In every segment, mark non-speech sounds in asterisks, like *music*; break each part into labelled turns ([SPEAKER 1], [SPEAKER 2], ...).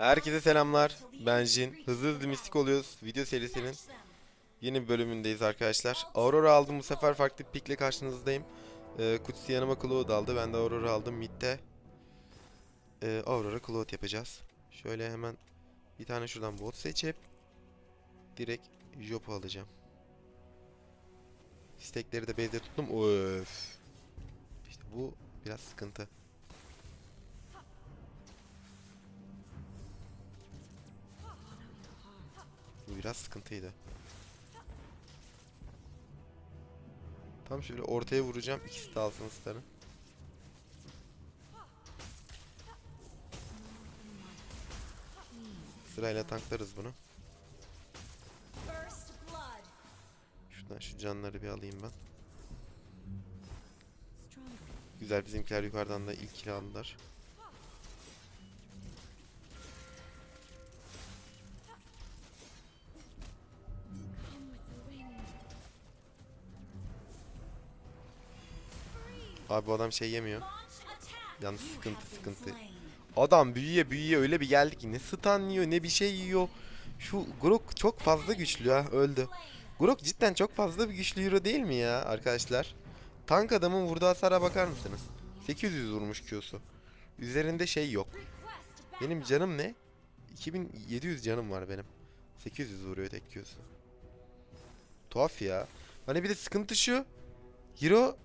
[SPEAKER 1] Herkese selamlar. Ben Jin. Hızlı hızlı mistik oluyoruz. Video serisinin yeni bölümündeyiz arkadaşlar. Aurora aldım bu sefer farklı pikle karşınızdayım. Ee, Kutsi yanıma Cloud aldı. Ben de Aurora aldım. Mid'de ee, Aurora Cloud yapacağız. Şöyle hemen bir tane şuradan bot seçip direkt Jop'u alacağım. Stekleri de base'de tuttum. Öf. İşte bu biraz sıkıntı. Biraz sıkıntıydı. Tam şöyle ortaya vuracağım. İkisi de alsın ıslarını. Sırayla tanklarız bunu. Şuradan şu canları bir alayım ben. Güzel bizimkiler yukarıdan da ilk kill aldılar. Abi bu adam şey yemiyor. Yalnız sıkıntı sıkıntı. Adam büyüye büyüye öyle bir geldi ki ne stun yiyor ne bir şey yiyor. Şu Grok çok fazla güçlü ha öldü. Grok cidden çok fazla bir güçlü hero değil mi ya arkadaşlar? Tank adamın vurduğu hasara bakar mısınız? 800 vurmuş Q'su. Üzerinde şey yok. Benim canım ne? 2700 canım var benim. 800 vuruyor tek Q'su. Tuhaf ya. Hani bir de sıkıntı şu. Hero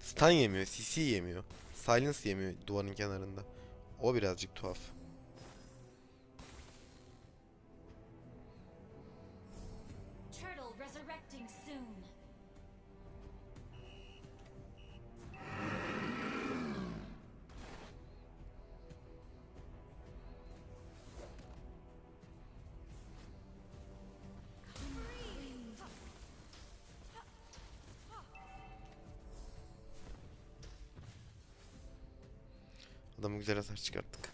[SPEAKER 1] stun yemiyor, CC yemiyor. Silence yemiyor duvarın kenarında. O birazcık tuhaf.
[SPEAKER 2] Turtle resurrecting soon.
[SPEAKER 1] Adamı güzel hasar çıkarttık.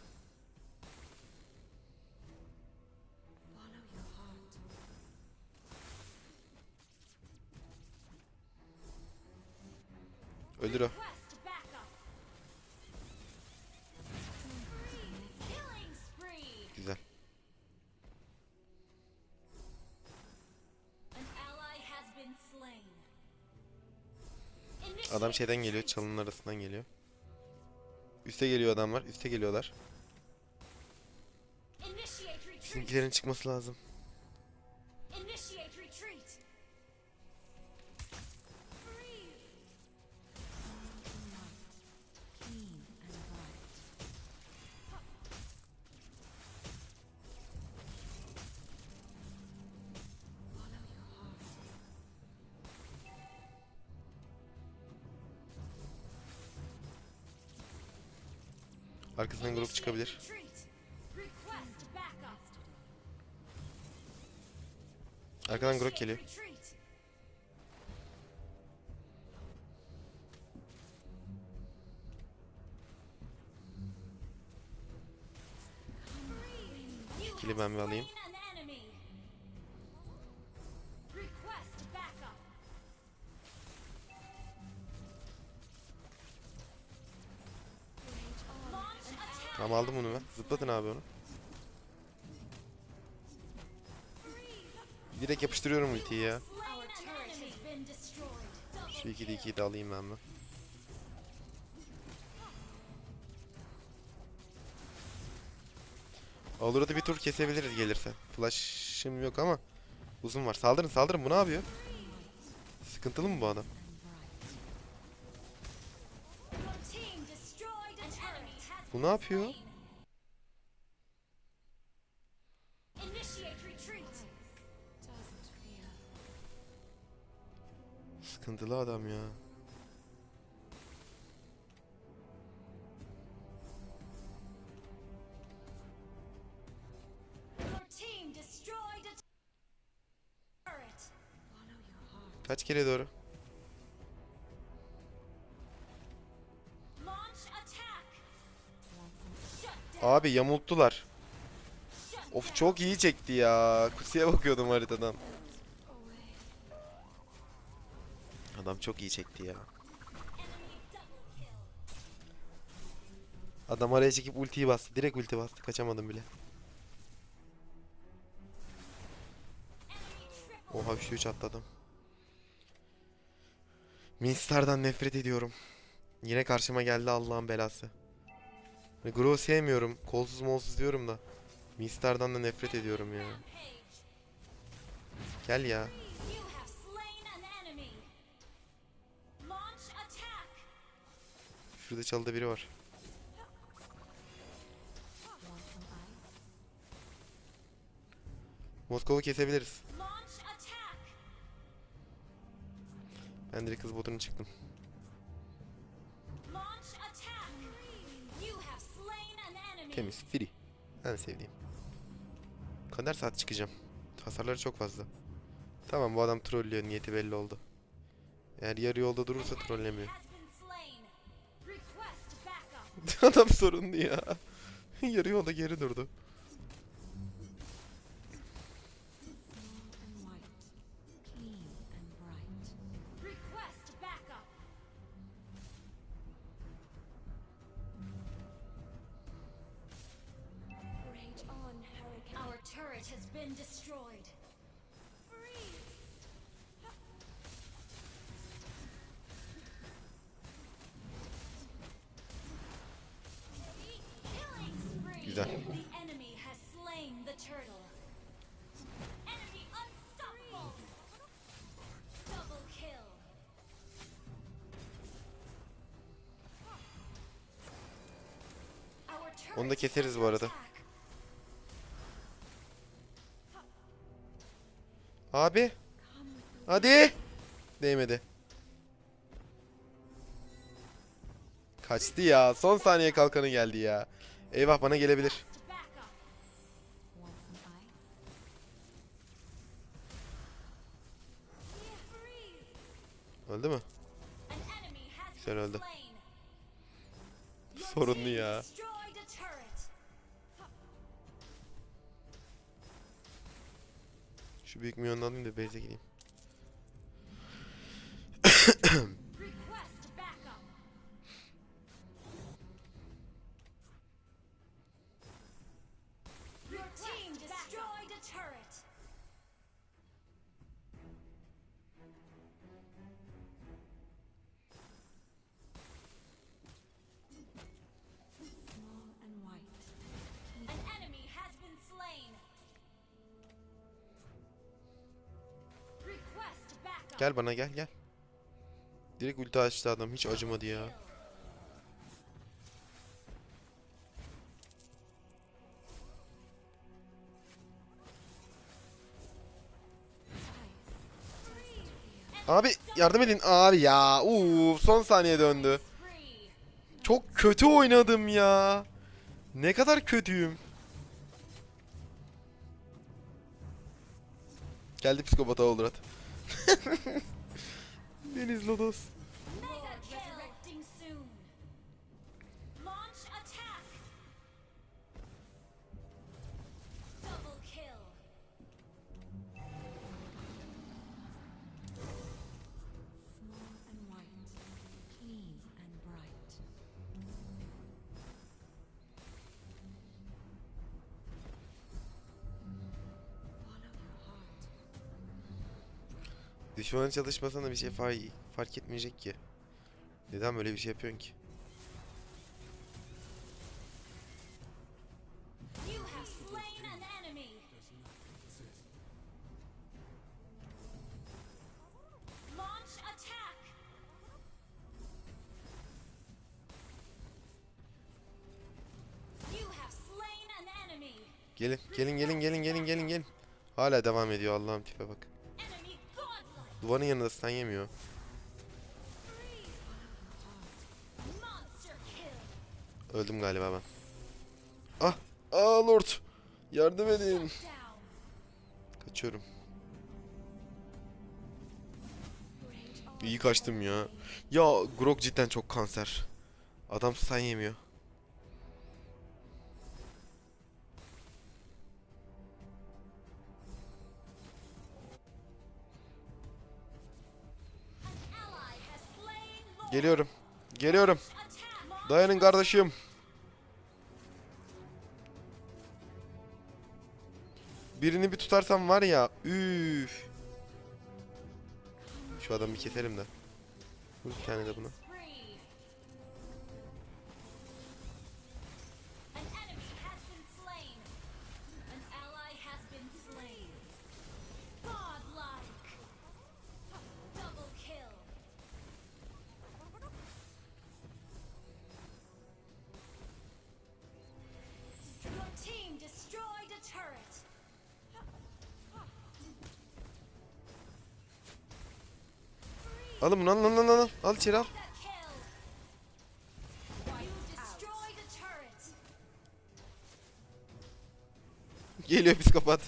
[SPEAKER 1] Öldür o. Güzel. Adam şeyden geliyor, çalının arasından geliyor. Üste geliyor adamlar, üste geliyorlar. Bizimkilerin çıkması lazım. Arkasından grup çıkabilir. Arkadan
[SPEAKER 2] Initiate
[SPEAKER 1] geliyor. Kili ben bir alayım. Tamam aldım onu ben. Zıplatın abi onu. Direkt yapıştırıyorum ultiyi ya. Şu 2'de 2'yi de alayım ben ben. Olur da bir tur kesebiliriz gelirse. Flash'ım yok ama uzun var. Saldırın saldırın bu ne yapıyor? Sıkıntılı mı bu adam? Bu ne yapıyor? Sıkıntılı adam ya. Kaç kere doğru? Abi yamulttular. Of çok iyi çekti ya. Kusiye bakıyordum haritadan. Adam çok iyi çekti ya. Adam araya çekip ultiyi bastı. Direkt ulti bastı. Kaçamadım bile. Oha 3'te 3 attı adam. Minstar'dan nefret ediyorum. Yine karşıma geldi Allah'ın belası. Grow'u sevmiyorum. Kolsuz molsuz diyorum da. Minstar'dan da nefret ediyorum ya. Gel ya. Şurada çalıda biri var. Moskova'yı kesebiliriz. Ben direkt hız botuna çıktım. Temiz. Free. En sevdiğim. Kadar saat çıkacağım. Hasarları çok fazla. Tamam bu adam trollüyor. Niyeti belli oldu. Eğer yarı yolda durursa trollemiyor. *laughs* Adam sorunlu ya. *laughs* yarı yolda geri durdu.
[SPEAKER 2] Turret
[SPEAKER 1] Onu da keseriz bu arada. Abi. Hadi. Değmedi. Kaçtı ya. Son saniye kalkanı geldi ya. Eyvah bana gelebilir. Öldü mü?
[SPEAKER 2] Been
[SPEAKER 1] öldü. *laughs* Sorunlu ya. Şu büyük milyonu alayım da base'e gideyim. Gel bana gel gel. Direkt ulti açtı adam. Hiç acımadı ya. Abi yardım edin. Abi ya. Uuu son saniye döndü. Çok kötü oynadım ya. Ne kadar kötüyüm. Geldi psikopata Oldurat. Deniz Lodos. Düşmanın çalışmasına bir şey fark, fark etmeyecek ki. Neden böyle bir şey yapıyorsun ki? Gelin, gelin, gelin, gelin, gelin, gelin, gelin. Hala devam ediyor Allah'ım tipe bak. Duvarın yanında stun yemiyor. Öldüm galiba ben. Ah! Aa Lord! Yardım edin. Kaçıyorum. İyi kaçtım ya. Ya Grok cidden çok kanser. Adam stun yemiyor. Geliyorum. Geliyorum. Dayanın kardeşim. Birini bir tutarsam var ya. Üf. Şu adamı keselim de. Vur bir tane de
[SPEAKER 2] bunu.
[SPEAKER 1] Alın bunu al al al al. İçeri al. Geliyor psikopat.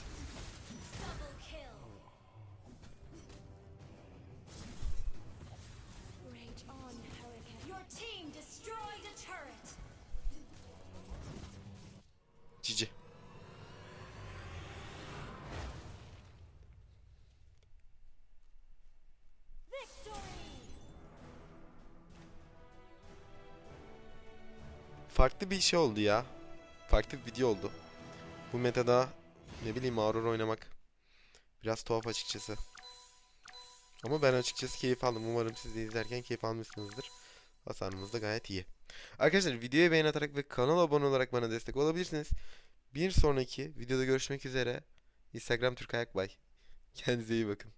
[SPEAKER 1] Farklı bir şey oldu ya. Farklı bir video oldu. Bu metada ne bileyim Aurora oynamak biraz tuhaf açıkçası. Ama ben açıkçası keyif aldım. Umarım siz de izlerken keyif almışsınızdır. Hasarımız da gayet iyi. Arkadaşlar videoya beğen atarak ve kanala abone olarak bana destek olabilirsiniz. Bir sonraki videoda görüşmek üzere. Instagram Türk Ayak Bay. Kendinize iyi bakın.